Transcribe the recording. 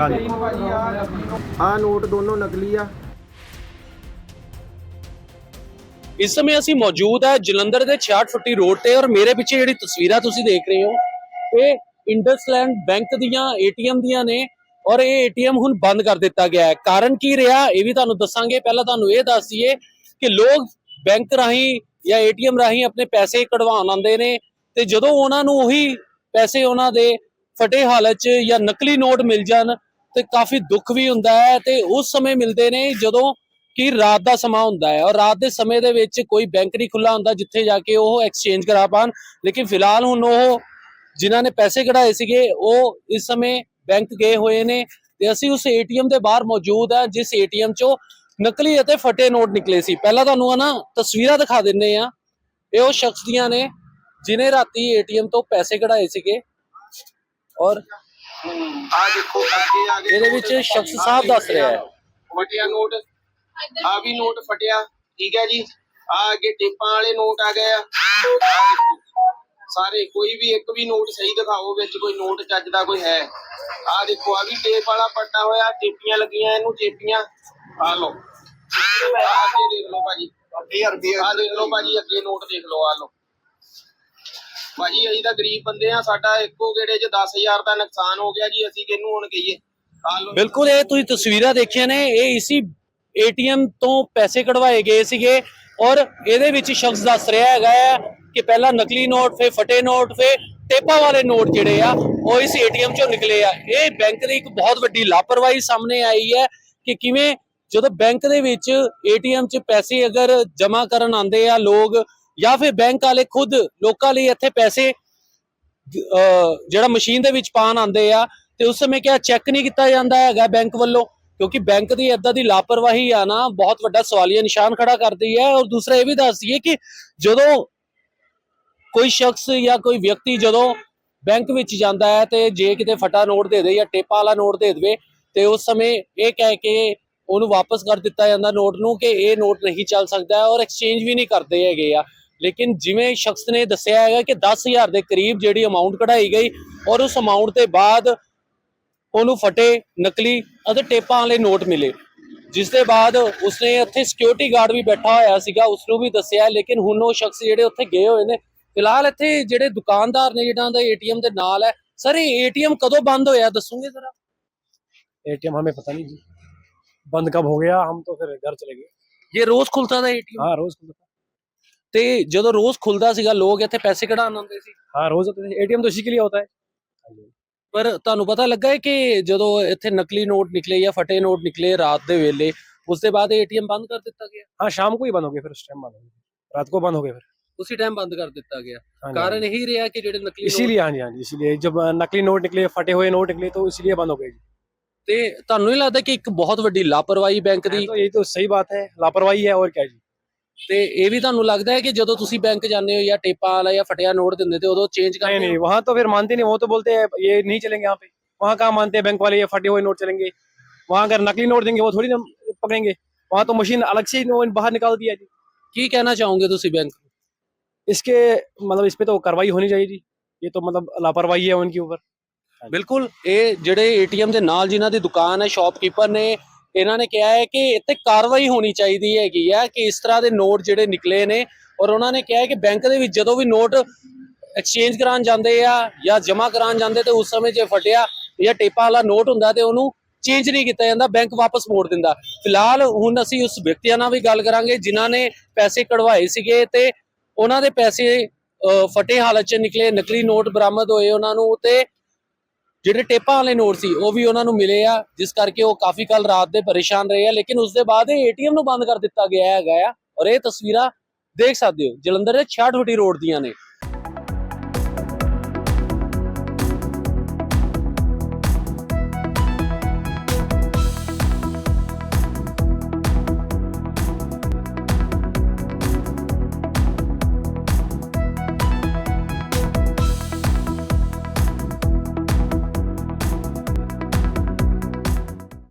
ਹਾਂਜੀ। ਭਾਜੀ ਆ ਨਕਲੀ ਨੋਟ ਆ ਨੋਟ ਦੋਨੋਂ ਨਕਲੀ ਆ। ਇਸ ਸਮੇਂ ਅਸੀਂ ਮੌਜੂਦ ਹੈ ਜਲੰਧਰ ਦੇ 66 ਫੁੱਟੀ ਰੋਡ ਤੇ ਔਰ ਮੇਰੇ ਪਿੱਛੇ ਜਿਹੜੀ ਤਸਵੀਰਾਂ ਤੁਸੀਂ ਦੇਖ ਰਹੇ ਹੋ ਇਹ ਇੰਡਸਲੈਂਡ ਬੈਂਕ ਦੀਆਂ ਏਟੀਐਮ ਦੀਆਂ ਨੇ ਔਰ ਇਹ ਏਟੀਐਮ ਹੁਣ ਬੰਦ ਕਰ ਦਿੱਤਾ ਗਿਆ ਹੈ। ਕਾਰਨ ਕੀ ਰਿਹਾ ਇਹ ਵੀ ਤੁਹਾਨੂੰ ਦੱਸਾਂਗੇ। ਪਹਿਲਾਂ ਤੁਹਾਨੂੰ ਇਹ ਦੱਸ ਦਈਏ ਕਿ ਲੋਕ ਬੈਂਕ ਰਾਹੀਂ ਜਾਂ ਏਟੀਐਮ ਰਾਹੀਂ ਆਪਣੇ ਪੈਸੇ ਕਢਵਾਉਣ ਆਉਂਦੇ ਨੇ ਤੇ ਜਦੋਂ ਉਹਨਾਂ ਨੂੰ ਉਹੀ ਪੈਸੇ ਉਹਨਾਂ ਦੇ ਫਟੇ ਹਾਲਤ 'ਚ ਜਾਂ ਨਕਲੀ ਨੋਟ ਮਿਲ ਜਾਣ ਤੇ ਕਾਫੀ ਦੁੱਖ ਵੀ ਹੁੰਦਾ ਹੈ ਤੇ ਉਸ ਸਮੇਂ ਮਿਲਦੇ ਨੇ ਜਦੋਂ ਕਿ ਰਾਤ ਦਾ ਸਮਾਂ ਹੁੰਦਾ ਹੈ ਔਰ ਰਾਤ ਦੇ ਸਮੇਂ ਦੇ ਵਿੱਚ ਕੋਈ ਬੈਂਕ ਨਹੀਂ ਖੁੱਲਾ ਹੁੰਦਾ ਜਿੱਥੇ ਜਾ ਕੇ ਉਹ ਐਕਸਚੇਂਜ ਕਰਾ ਪਾਣ ਲੇਕਿਨ ਫਿਲਹਾਲ ਹੁਣ ਉਹ ਜਿਨ੍ਹਾਂ ਨੇ ਪੈਸੇ ਕਢਾਏ ਸੀਗੇ, ਉਹ ਇਸ ਸਮੇਂ ਬੈਂਕ ਗਏ ਹੋਏ ਨੇ ਤੇ ਅਸੀਂ ਉਸ ਏਟੀਐਮ ਦੇ ਬਾਹਰ ਮੌਜੂਦ ਆ ਜਿਸ ਏਟੀਐਮ ਚੋਂ ਨਕਲੀ ਅਤੇ ਫਟੇ ਨੋਟ ਨਿਕਲੇ ਸੀ। ਪਹਿਲਾਂ ਤੁਹਾਨੂੰ ਆ ਨਾ ਤਸਵੀਰਾਂ ਦਿਖਾ ਦਿੰਨੇ ਆ ਇਹ ਉਹ ਸ਼ਖਸ ਦੀਆਂ ਨੇ, ਜਿਨੇ ਰਾਤੀ ਏਟੀਐਮ ਤੋਂ ਪੈਸੇ ਕਢਾਏ ਸੀਗੇ ਔਰ ਆ ਦੇਖੋ ਅੱਗੇ ਆ ਗਏ ਇਹਦੇ ਵਿੱਚ ਸ਼ਖਸ ਸਾਹਿਬ ਦੱਸ ਰਿਹਾ ਹੈ। ਫਟਿਆ। ਨੋਟ ਆ ਵੀ ਨੋਟ ਫਟਿਆ ਠੀਕ ਹੈ ਜੀ। ਆ ਅੱਗੇ ਟੇਪਾਂ ਵਾਲੇ ਨੋਟ ਆ ਗਏ ਆ। ਸਾਰੇ ਕੋਈ ਵੀ ਇੱਕ ਵੀ ਨੋਟ ਸਹੀ ਦਿਖਾਓ ਵਿੱਚ ਕੋਈ ਨੋਟ ਚੱਜ ਦਾ ਕੋਈ ਹੈ। ਆ ਦੇਖੋ ਆ ਵੀ ਟੇਪ ਵਾਲਾ ਪੱਟਾ ਹੋਇਆ ਟੇਪੀਆਂ ਲੱਗੀਆਂ ਇਹਨੂੰ ਟੇਪੀਆਂ। ਆ ਲਓ। ਆ ਦੇਖ ਲਓ ਭਾਜੀ। 1000 ਰੁਪਏ ਆ ਦੇਖ ਲਓ ਭਾਜੀ ਅੱਗੇ ਨੋਟ ਦੇਖ ਲਓ ਆ ਲਓ। ਭਾਜੀ, ਅਸੀਂ ਤਾਂ ਗਰੀਬ ਬੰਦੇ ਆ ਸਾਡਾ ਇੱਕੋ ਗੇੜੇ 'ਚ 10000 ਦਾ ਨੁਕਸਾਨ ਹੋ ਗਿਆ ਜੀ, ਅਸੀਂ ਕਿਹਨੂੰ ਹੁਣ ਕਹੀਏ? ਬਿਲਕੁਲ, ਇਹ ਤੁਸੀਂ ਤਸਵੀਰਾਂ ਦੇਖੀਆਂ ਨੇ, ਇਹ ਇਸੀ ਏਟੀਐਮ ਤੋਂ ਪੈਸੇ ਕਢਵਾਏ ਗਏ ਸੀਗੇ ਔਰ ਇਹਦੇ ਵਿੱਚ ਸ਼ਖਸ ਦੱਸ ਰਿਹਾ ਹੈਗਾ ਕਿ ਪਹਿਲਾਂ ਨਕਲੀ ਨੋਟ ਫੇ ਫਟੇ ਨੋਟ ਫੇ ਟੇਪਾ ਵਾਲੇ ਨੋਟ ਜਿਹੜੇ ਆ, ਉਹ ਇਸ ਏਟੀਐਮ ਚੋਂ ਨਿਕਲੇ ਆ। ਇਹ ਬੈਂਕ ਦੀ ਇੱਕ ਬਹੁਤ ਵੱਡੀ ਲਾਪਰਵਾਹੀ ਸਾਹਮਣੇ ਆਈ ਹੈ ਕਿ ਕਿਵੇਂ ਜਦੋਂ ਬੈਂਕ ਦੇ ਵਿੱਚ ਏਟੀਐਮ 'ਚ ਪੈਸੇ ਅਗਰ ਜਮ੍ਹਾਂ ਕਰਨ ਆਉਂਦੇ ਆ ਲੋਕ ਜਾਂ ਫਿਰ ਬੈਂਕ ਵਾਲੇ ਖੁਦ ਲੋਕਾਂ ਲਈ ਇੱਥੇ ਪੈਸੇ ਜਿਹੜਾ ਮਸ਼ੀਨ ਦੇ ਵਿੱਚ ਪਾਣ ਆਉਂਦੇ ਆ, ਤੇ ਉਸ ਸਮੇਂ ਕਿਹਾ ਚੈੱਕ ਨਹੀਂ ਕੀਤਾ ਜਾਂਦਾ ਹੈਗਾ ਬੈਂਕ ਵੱਲੋਂ, ਕਿਉਂਕਿ ਬੈਂਕ ਦੀ ਏਦਾਂ ਦੀ ਲਾਪਰਵਾਹੀ ਆ ਨਾ, ਬਹੁਤ ਵੱਡਾ ਸਵਾਲੀਆ ਨਿਸ਼ਾਨ ਖੜਾ ਕਰਦੀ ਹੈ ਔਰ ਦੂਸਰਾ ਇਹ ਵੀ ਦੱਸ ਦਈਏ ਕਿ ਜਦੋਂ ਕੋਈ ਸ਼ਖਸ ਜਾਂ ਕੋਈ ਵਿਅਕਤੀ ਜਦੋਂ ਬੈਂਕ ਵਿੱਚ ਜਾਂਦਾ ਹੈ ਤੇ ਜੇ ਕਿਤੇ ਫਟਾ ਨੋਟ ਦੇ ਦੇ ਜਾਂ ਟੇਪਾ ਵਾਲਾ ਨੋਟ ਦੇ ਦੇਵੇ, ਤੇ ਉਸ ਸਮੇਂ ਇਹ ਕਹਿ ਕੇ ਉਹਨੂੰ ਵਾਪਸ ਕਰ ਦਿੱਤਾ ਜਾਂਦਾ ਨੋਟ ਨੂੰ ਕਿ ਇਹ ਨੋਟ ਨਹੀਂ ਚੱਲ ਸਕਦਾ ਔਰ ਐਕਸਚੇਂਜ ਵੀ ਨਹੀਂ ਕਰਦੇ ਹੈਗੇ ਆ। ਲੇਕਿਨ ਜਿਵੇਂ ਸ਼ਖਸ ਨੇ ਦੱਸਿਆ ਹੈਗਾ ਕਿ 10000 ਦੇ ਕਰੀਬ ਜਿਹੜੀ ਅਮਾਉਂਟ ਕਢਾਈ ਗਈ ਔਰ ਉਸ ਅਮਾਉਂਟ ਦੇ ਬਾਅਦ ਉਹਨੂੰ ਫਟੇ ਨਕਲੀ ਅਤੇ ਟੇਪਾਂ ਵਾਲੇ ਨੋਟ ਮਿਲੇ ਜਿਸ ਦੇ ਬਾਅਦ ਉਸਨੇ ਉੱਥੇ ਸਿਕਿਉਰਿਟੀ ਗਾਰਡ ਵੀ ਬੈਠਾ ਹੋਇਆ ਸੀਗਾ ਉਸ ਨੂੰ ਵੀ ਦੱਸਿਆ ਲੇਕਿਨ ਹੁਣ ਉਹ ਸ਼ਖਸ ਜਿਹੜੇ ਉੱਥੇ ਗਏ ਹੋਏ ਨੇ ਫਿਲਹਾਲ ਇੱਥੇ ਜਿਹੜੇ ਦੁਕਾਨਦਾਰ ਨੇ ਜਿਹੜਾ ਦਾ ਏਟੀਐਮ ਦੇ ਨਾਲ ਹੈ ਸਰ ਇਹ ਏਟੀਐਮ ਕਦੋਂ ਬੰਦ ਹੋਇਆ ਦੱਸੋਗੇ ਜ਼ਰਾ एटीएम हमें पता नहीं जी बंद कब हो गया हम तो फिर घर चले गए ਇਹ ਰੋਜ਼ ਖੁੱਲਦਾ ਦਾ ਏਟੀਐਮ हाँ रोज खुलता था ਤੇ ਜਦੋਂ ਰੋਜ਼ ਖੁੱਲਦਾ ਸੀਗਾ ਲੋਕ ਇੱਥੇ ਪੈਸੇ ਕਢਾਉਣ ਆਉਂਦੇ ਸੀ हाँ रोज होते थे एटीएम तो इसी के लिए होता है हाँ जी। ਪਰ ਤੁਹਾਨੂੰ ਪਤਾ ਲੱਗਾ ਹੈ ਕਿ ਜਦੋਂ ਇੱਥੇ ਨਕਲੀ ਨੋਟ ਨਿਕਲੇ ਜਾਂ ਫਟੇ ਨੋਟ ਨਿਕਲੇ ਰਾਤ ਦੇ ਵੇਲੇ ਉਸ ਦੇ ਬਾਅਦ ਏਟੀਐਮ ਬੰਦ ਕਰ ਦਿੱਤਾ ਗਿਆ हाँ शाम को ही बंद हो गए फिर उस टाइम बंद हो गए रात को बंद हो गए फिर ਉਸੇ ਟਾਈਮ ਬੰਦ ਕਰ ਦਿੱਤਾ ਗਿਆ हाँ जी, ਕਾਰਨ हाँ जी। ਇਹੀ ਰਿਹਾ ਕਿ ਜਿਹੜੇ ਨਕਲੀ ਨੋਟ इसीलिए हाँ जी हाँ जी इसीलिए जब अ, नकली नोट निकले फटे हुए नोट निकले तो इसीलिए बंद हो गए जी ਤੇ ਤੁਹਾਨੂੰ ਨਹੀਂ ਲੱਗਦਾ ਕਿ ਇੱਕ ਬਹੁਤ ਵੱਡੀ ਲਾਪਰਵਾਹੀ ਬੈਂਕ ਦੀ तो यही तो सही बात है लापरवाही है और क्या जी ਤੇ ਇਹ ਵੀ ਤੁਹਾਨੂੰ ਲੱਗਦਾ ਹੈ ਕਿ ਜਦੋਂ ਤੁਸੀਂ ਬੈਂਕ ਜਾਂਦੇ ਹੋ ਜਾਂ ਟੇਪਾ ਵਾਲਾ ਜਾਂ ਫਟਿਆ ਨੋਟ ਦਿੰਦੇ ਤੇ ਉਦੋਂ ਚੇਂਜ नहीं ਕਰਦੇ नहीं ਹੋ वहाँ तो फिर मानते नहीं वो तो बोलते हैं ये नहीं चलेंगे यहाँ पे वहाँ कहाँ मानते हैं बैंक वाले ये फटे हुए नोट चलेंगे वहाँ अगर नकली नोट देंगे वो थोड़ी ना पकड़ेंगे वहाँ तो मशीन अलग से ही नोट बाहर निकाल दिया जी ਕੀ ਕਹਿਣਾ ਚਾਹੋਗੇ ਤੁਸੀਂ ਬੈਂਕ ਨੂੰ इसके मतलब इस पे तो कार्रवाई होनी चाहिए जी ये तो मतलब लापरवाही है उनके ऊपर ਬਿਲਕੁਲ ਇਹ ਜਿਹੜੇ ਏਟੀਐਮ ਦੇ ਨਾਲ ਜਿਨ੍ਹਾਂ ਦੀ ਦੁਕਾਨ ਹੈ ਸ਼ਾਪਕੀਪਰ ਨੇ ਇਹਨਾਂ ਨੇ ਕਿਹਾ ਹੈ ਕਿ ਇੱਥੇ ਕਾਰਵਾਈ ਹੋਣੀ ਚਾਹੀਦੀ ਹੈਗੀ ਆ ਕਿ ਇਸ ਤਰ੍ਹਾਂ ਦੇ ਨੋਟ ਜਿਹੜੇ ਨਿਕਲੇ ਨੇ ਔਰ ਉਹਨਾਂ ਨੇ ਕਿਹਾ ਹੈ ਕਿ ਬੈਂਕ ਦੇ ਵਿੱਚ ਜਦੋਂ ਵੀ ਨੋਟ ਐਕਸਚੇਂਜ ਕਰਾਉਣ ਜਾਂਦੇ ਆ ਜਾਂ ਜਮ੍ਹਾਂ ਕਰਾਉਣ ਜਾਂਦੇ ਤੇ ਉਸ ਸਮੇਂ ਜੇ ਫਟਿਆ ਜਾਂ ਟੇਪਾ ਵਾਲਾ ਨੋਟ ਹੁੰਦਾ ਤੇ ਉਹਨੂੰ ਚੇਂਜ ਨਹੀਂ ਕੀਤਾ ਜਾਂਦਾ, ਬੈਂਕ ਵਾਪਸ ਮੋੜ ਦਿੰਦਾ। ਫਿਲਹਾਲ ਹੁਣ ਅਸੀਂ ਉਸ ਵਿਅਕਤੀਆਂ ਨਾਲ ਵੀ ਗੱਲ ਕਰਾਂਗੇ ਜਿਨ੍ਹਾਂ ਨੇ ਪੈਸੇ ਕਢਵਾਏ ਸੀਗੇ ਤੇ ਉਹਨਾਂ ਦੇ ਪੈਸੇ ਫਟੇ ਹਾਲਤ 'ਚ ਨਿਕਲੇ, ਨਕਲੀ ਨੋਟ ਬਰਾਮਦ ਹੋਏ ਉਹਨਾਂ ਨੂੰ ਤੇ ਜਿਹੜੇ ਟੇਪਾਂ ਵਾਲੇ ਨੋਟ ਸੀ, ਉਹ ਵੀ ਉਹਨਾਂ ਨੂੰ ਮਿਲੇ ਆ, ਜਿਸ ਕਰਕੇ ਉਹ ਕਾਫੀ ਕੱਲ ਰਾਤ ਦੇ ਪਰੇਸ਼ਾਨ ਰਹੇ ਆ, ਲੇਕਿਨ ਉਸ ਦੇ ਬਾਅਦ ਇਹ ਏਟੀਐਮ ਨੂੰ ਬੰਦ ਕਰ ਦਿੱਤਾ ਗਿਆ ਹੈਗਾ ਆ, ਔਰ ਇਹ ਤਸਵੀਰਾਂ ਦੇਖ ਸਕਦੇ ਹੋ, ਜਲੰਧਰ ਦੇ 66 ਫੁੱਟੀ ਰੋਡ ਦੀਆਂ ਨੇ।